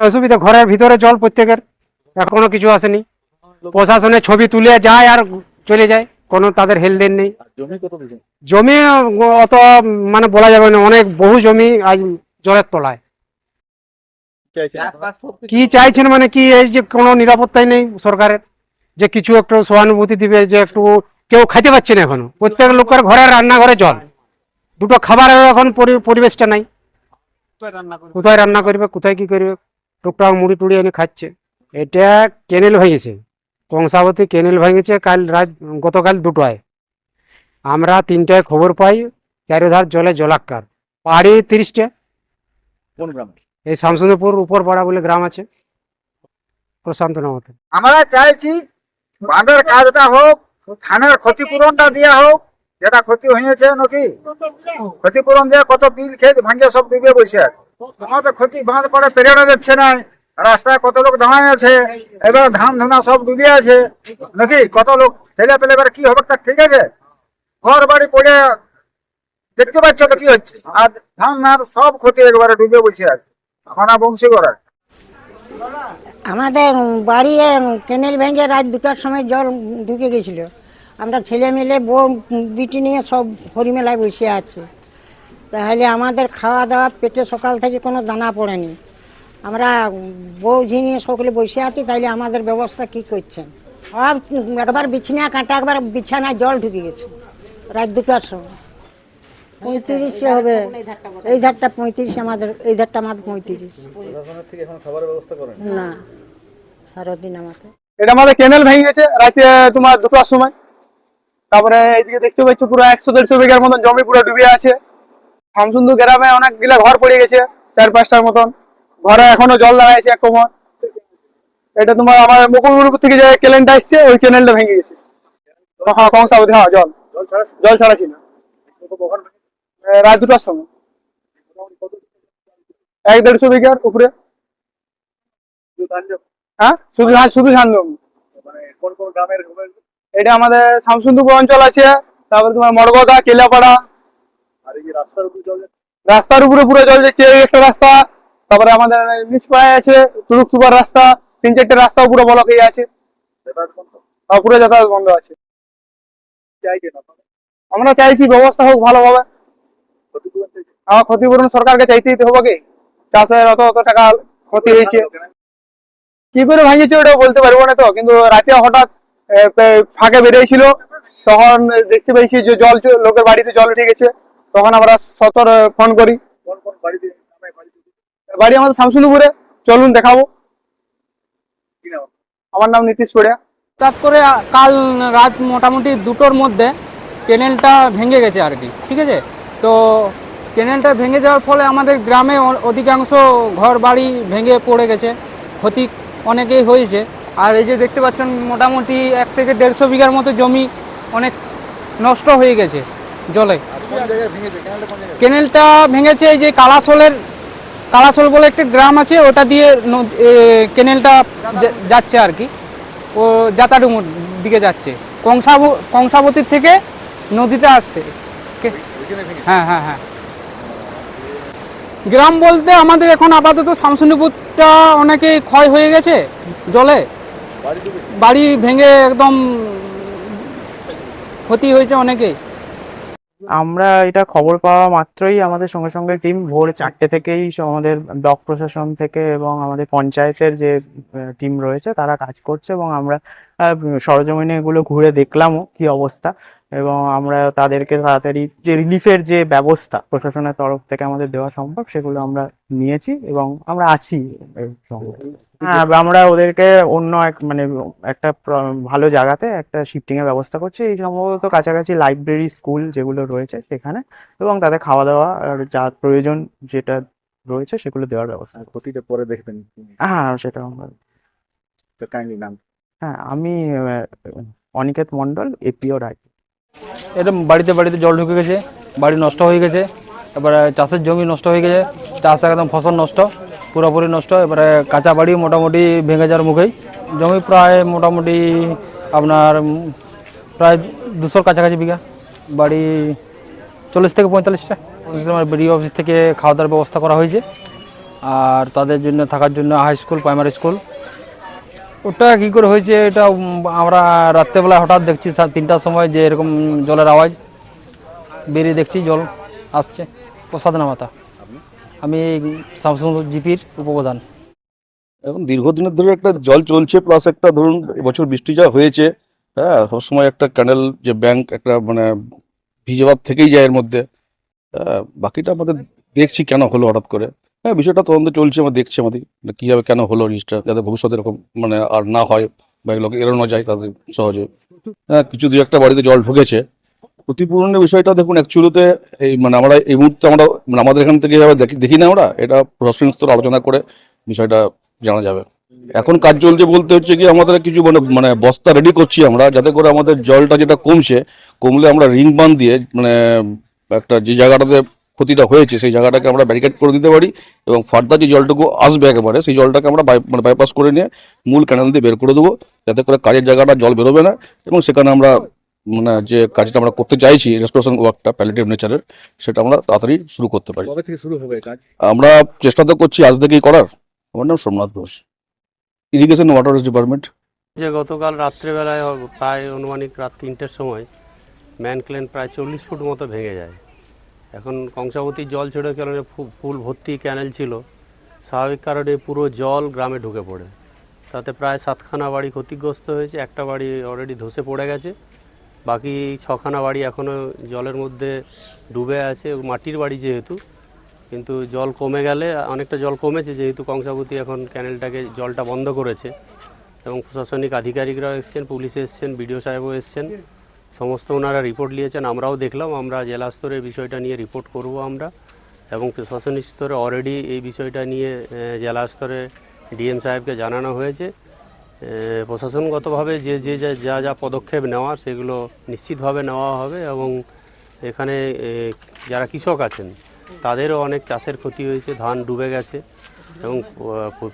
অসুবিধা ঘরের ভিতরে জল প্রত্যেকের এখনও কিছু আসেনি। প্রশাসনের ছবি তুলে যায় আর চলে যায় কোনো তাদের হেলদেন নেই। জমি কত দিয়েছে জমি অত মানে বলা যাবে না অনেক বহু জমি আজ জলের তলায়। কি চাইছেন? মানে কি এই যে কোনো নিরাপত্তাই নেই সরকারের যে কিছু একটু সহানুভূতি দিবে যে একটু কেউ খাইতে পাচ্ছে না এখনও। প্রত্যেক লোকের ঘরে রান্নাঘরে জল। দুটো খাবারের এখন পরি- পরিবেশটা নাই। কোথায় রান্না করবে কোথায় কি করবে? টুকটাক মুড়ি টুড়ি এনে খাচ্ছে। এটা কেনেল ভেঙেছে? কংসাবতী কেনেল ভেঙেছে কাল রাত গতকাল দুটোয়। আমরা তিনটায় খবর পাই চারিধার জলে জলাক্কার। পাহাড়ি তিরিশটা। কোন গ্রামে? এই শামসুন্দরপুর উপর পাড়া বলে গ্রাম আছে। প্রশান্ত নামতে। আমরা চাইছি বাঁধের কাজটা হোক ধানের ক্ষতিপূরণটা দেওয়া হোক যেটা ক্ষতি হয়েছে নাকি? ক্ষতিপূরণ দিয়ে কত বিল খেত ভাঙে সব ডুবে বসে আছে। তোমাদের ক্ষতি বাঁধ করে পেরিয়ে যাচ্ছে না, রাস্তায় কত লোক দাঁড়ায় আছে, এবার ধান ধুনা সব ডুবে আছে, নাকি? কত লোক ছেলে পেলে এবার কি হবে? তা ঠিক আছে। ঘর বাড়ি পড়ে দেখতে পাচ্ছ তো কি হচ্ছে? আর ধান আর সব ক্ষতি একবারে ডুবে বসে আছে। খানা বংশী করার আমাদের বাড়ি কেনেল ভেঙে রাত দুটার সময় জল ঢুকে গেছিল। আমরা ছেলে মিলে বউ বিটি নিয়ে সব হরিমেলায় বসে আছি। তাহলে আমাদের খাওয়া দাওয়া পেটে সকাল থেকে কোনো দানা পড়েনি। আমরা বউ ঝিনিয়ে সকলে বসে আছি তাহলে আমাদের ব্যবস্থা কি করছেন? সব একবার বিছানা কাঁটা একবার বিছানায় জল ঢুকে গেছে। রাত দুটার সময়। পঁয়ত্রিশে হবে। এই ধারটা পঁয়ত্রিশ আমাদের এই ধারটা আমাদের পঁয়ত্রিশ। প্রশাসনের থেকে এখন খাবারের ব্যবস্থা করেন? না সারাদিন আমাকে এটা আমাদের ক্যানেল ভেঙে গেছে রাতে তোমার দুটোর সময়। তারপরে এইদিকে দেখতে পাচ্ছ পুরো একশো দেড়শো বিঘার মতন জমি পুরো ডুবে আছে। শামসুন্দর গ্রামে অনেকগুলা ঘর পড়ে গেছে চার পাঁচটার মতন। ঘরে এখনও জল দাঁড়াইছে এক কোমর। এটা তোমার আমার মুকুলপুর থেকে যে কেনেলটা এসছে ওই কেনেলটা ভেঙে গেছে। হ্যাঁ কংসাবতী হ্যাঁ জল। জল ছাড়া ছিল রাত দুটার সময়। এক দেড়শো বিঘার উপরে। হ্যাঁ শুধু হ্যাঁ শুধু ধান জমি। মানে কোন কোন গ্রামের এটা আমাদের শামসুন্দরপুর অঞ্চল আছে, তারপরে তোমার মরগদা কেলাপাড়া। রাস্তার উপর পুরো জল যাচ্ছে, এই একটা রাস্তা। তারপরে আমাদের নিচপাড়ায় আছে তুরুকতুবার রাস্তা। তিন চারটে রাস্তাও পুরো বলক হয়ে আছে। পুরো যাতায়াত বন্ধ আছে। আমরা চাইছি ব্যবস্থা হোক ভালোভাবে। আমার ক্ষতিপূরণ সরকারকে চাইতে দিতে হবে কি? চাষের অত অত টাকা ক্ষতি হয়েছে। কি করে ভাঙিয়েছে ওটা বলতে পারব না তো, কিন্তু রাতে হঠাৎ ফাঁকে বেরিয়েছিল, তখন দেখতে পেয়েছি যে জল লোকের বাড়িতে জল উঠে গেছে। তখন আমরা সতর ফোন করি। বাড়ি আমাদের শামসুন্দরপুরে চলুন দেখাবো। আমার নাম নীতিশ পড়িয়া। হঠাৎ করে কাল রাত মোটামুটি দুটোর মধ্যে কেনেলটা ভেঙে গেছে আর কি, ঠিক আছে? তো কেনেলটা ভেঙে যাওয়ার ফলে আমাদের গ্রামে অধিকাংশ ঘর বাড়ি ভেঙে পড়ে গেছে। ক্ষতি অনেকেই হয়েছে। আর এই যে দেখতে পাচ্ছেন, মোটামুটি এক থেকে দেড়শো বিঘার মতো জমি অনেক নষ্ট হয়ে গেছে জলে। কেনেলটা ভেঙেছে এই যে কালাশোলের, কালাশোল বলে একটা গ্রাম আছে, ওটা দিয়ে কেনেলটা যাচ্ছে আর কি। ও যাতাডুমুর দিকে যাচ্ছে। কংসাব, কংসাবতীর থেকে নদীটা আসছে। হ্যাঁ হ্যাঁ হ্যাঁ। গ্রাম বলতে আমাদের এখন আপাতত শামসুন্দিপুরটা অনেকেই ক্ষয় হয়ে গেছে জলে। বাড়ি ভেঙে একদম ক্ষতি হয়েছে অনেকেই। আমরা এটা খবর পাওয়া মাত্রই আমাদের সঙ্গে সঙ্গে টিম ভোর চারটে থেকেই আমাদের ব্লক প্রশাসন থেকে এবং আমাদের পঞ্চায়েতের যে টিম রয়েছে তারা কাজ করছে এবং আমরা সরজমিনে এগুলো ঘুরে দেখলামও কি অবস্থা এবং আমরা তাদেরকে তাড়াতাড়ি যে রিলিফের যে ব্যবস্থা প্রশাসনের তরফ থেকে আমাদের দেওয়া সম্ভব সেগুলো আমরা নিয়েছি এবং আমরা আছি। হ্যাঁ আমরা ওদেরকে অন্য এক মানে একটা ভালো জায়গাতে একটা শিফটিং এর ব্যবস্থা করছি। এই সম্ভবত কাছাকাছি লাইব্রেরি স্কুল যেগুলো রয়েছে সেখানে এবং তাদের খাওয়া দাওয়া আর যা প্রয়োজন যেটা রয়েছে সেগুলো দেওয়ার ব্যবস্থা। করছি। ক্ষতিটা পরে দেখবেন। হ্যাঁ সেটা আমরা তো কাইন্ডলি নাম। হ্যাঁ আমি অনিকেত মন্ডল এপিও রায়। এটা বাড়িতে বাড়িতে জল ঢুকে গেছে, বাড়ি নষ্ট হয়ে গেছে, এবারে চাষের জমি নষ্ট হয়ে গেছে, চাষ একদম ফসল নষ্ট, পুরোপুরি নষ্ট, এবারে কাঁচা বাড়ি মোটামুটি ভেঙে যাওয়ার মুখেই। জমি প্রায় মোটামুটি আপনার প্রায় দুশোর কাছাকাছি বিঘা। বাড়ি চল্লিশ থেকে পঁয়তাল্লিশটা। আমার বিডিও অফিস থেকে খাওয়া দাওয়ার ব্যবস্থা করা হয়েছে। আর তাদের জন্য, থাকার জন্য হাই স্কুল প্রাইমারি স্কুল ওটা কী করে হয়েছে এটা আমরা রাত্রেবেলা হঠাৎ দেখছি তিনটার সময় যে এরকম জলের আওয়াজ বেরিয়ে দেখছি জল আসছে। প্রসাদ নামাতা আমি শামসুন জিপির উপপ্রধান। এখন দীর্ঘদিনের ধরে একটা জল চলছে প্লাস একটা ধরুন এবছর বৃষ্টি যা হয়েছে হ্যাঁ সবসময় একটা ক্যানেল যে ব্যাংক একটা মানে ভিজেভাব থেকেই যায় এর মধ্যে। হ্যাঁ, বাকিটা আমাদের দেখছি কেন হলো হঠাৎ করে। হ্যাঁ বিষয়টা তদন্ত চলছে, আমরা দেখছি আমাদের কীভাবে কেন হলো জিনিসটা যাতে ভবিষ্যতে এরকম মানে আর না হয় বা এগুলোকে এড়ানো যায় তাদের সহজে। হ্যাঁ কিছু দু একটা বাড়িতে জল ঢুকেছে। ক্ষতিপূরণের বিষয়টা দেখুন অ্যাকচুয়ালিতে এই মানে আমরা এই মুহূর্তে আমরা মানে আমাদের এখান থেকে দেখি দেখি না আমরা, এটা প্রশাসনিক স্তরে আলোচনা করে বিষয়টা জানা যাবে। এখন কাজ চলছে বলতে হচ্ছে কি, আমাদের কিছু মানে মানে বস্তা রেডি করছি আমরা, যাতে করে আমাদের জলটা যেটা কমছে, কমলে আমরা রিং বান দিয়ে মানে একটা যে জায়গাটাতে ক্ষতিটা হয়েছে সেই জায়গাটাকে আমরা ব্যারিকেড করে দিতে পারি এবং ফার্দার যে জলটুকু আসবে একেবারে সেই জলটাকে আমরা বাই মানে বাইপাস করে নিয়ে মূল ক্যানেল দিয়ে বের করে দেবো যাতে করে কাজের জায়গাটা জল বেরোবে না এবং সেখানে আমরা মানে যে কাজটা আমরা করতে চাইছি রেস্টোরেশন ওয়ার্কটা প্যালিটিভ নেচারের সেটা আমরা তাড়াতাড়ি শুরু করতে পারি। কবে থেকে শুরু হবে কাজ? আমরা চেষ্টা তো করছি আজ থেকেই করার। আমার নাম Somnath Ghosh. Irrigation water department যে গতকাল রাত্রেবেলায় প্রায় আনুমানিক রাত তিনটের সময় ম্যানক্লেন প্রায় চল্লিশ ফুট মতো ভেঙে যায়। এখন কংসাবতীর জল ছেড়ে কারণে ফুল ভর্তি ক্যানেল ছিল, স্বাভাবিক কারণে পুরো জল গ্রামে ঢুকে পড়ে। তাতে প্রায় সাতখানা বাড়ি ক্ষতিগ্রস্ত হয়েছে, একটা বাড়ি অলরেডি ধসে পড়ে গেছে, বাকি ছখানা বাড়ি এখনও জলের মধ্যে ডুবে আছে মাটির বাড়ি যেহেতু, কিন্তু জল কমে গেলে, অনেকটা জল কমেছে, যেহেতু কংসাবতী এখন ক্যানেলটাকে জলটা বন্ধ করেছে। এবং প্রশাসনিক আধিকারিকরাও এসছেন, পুলিশ এসছেন, বিডিও সাহেবও এসছেন। সমস্ত ওনারা রিপোর্ট নিয়েছেন, আমরাও দেখলাম, আমরা জেলা স্তরে বিষয়টা নিয়ে রিপোর্ট করব আমরা। এবং প্রশাসনিক স্তরে অলরেডি এই বিষয়টা নিয়ে জেলা স্তরে ডিএম সাহেবকে জানানো হয়েছে। প্রশাসনগতভাবে যে যে, যা- যা পদক্ষেপ নেওয়া সেগুলো নিশ্চিতভাবে নেওয়া হবে এবং এখানে যারা কৃষক আছেন, তাদেরও অনেক চাষের ক্ষতি হয়েছে, ধান ডুবে গেছে এবং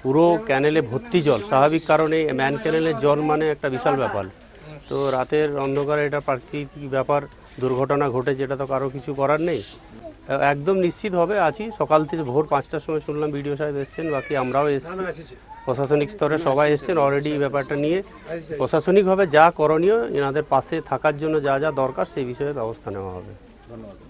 পুরো ক্যানেলে ভর্তি জল, স্বাভাবিক কারণে ম্যান ক্যানেলের জল মানে একটা বিশাল ব্যাপার। তো রাতের অন্ধকারে এটা প্রাকৃতিক ব্যাপার দুর্ঘটনা ঘটে যেটা তো কারও কিছু করার নেই। একদম নিশ্চিত হবে আছি। সকাল থেকে ভোর পাঁচটার সময় শুনলাম বিডিও সাহেব এসছেন বাকি আমরাও এসেছি। প্রশাসনিক স্তরে সবাই এসছেন অলরেডি এই ব্যাপারটা নিয়ে। প্রশাসনিকভাবে যা করণীয় এনাদের পাশে থাকার জন্য যা যা দরকার সেই বিষয়ে ব্যবস্থা নেওয়া হবে। ধন্যবাদ।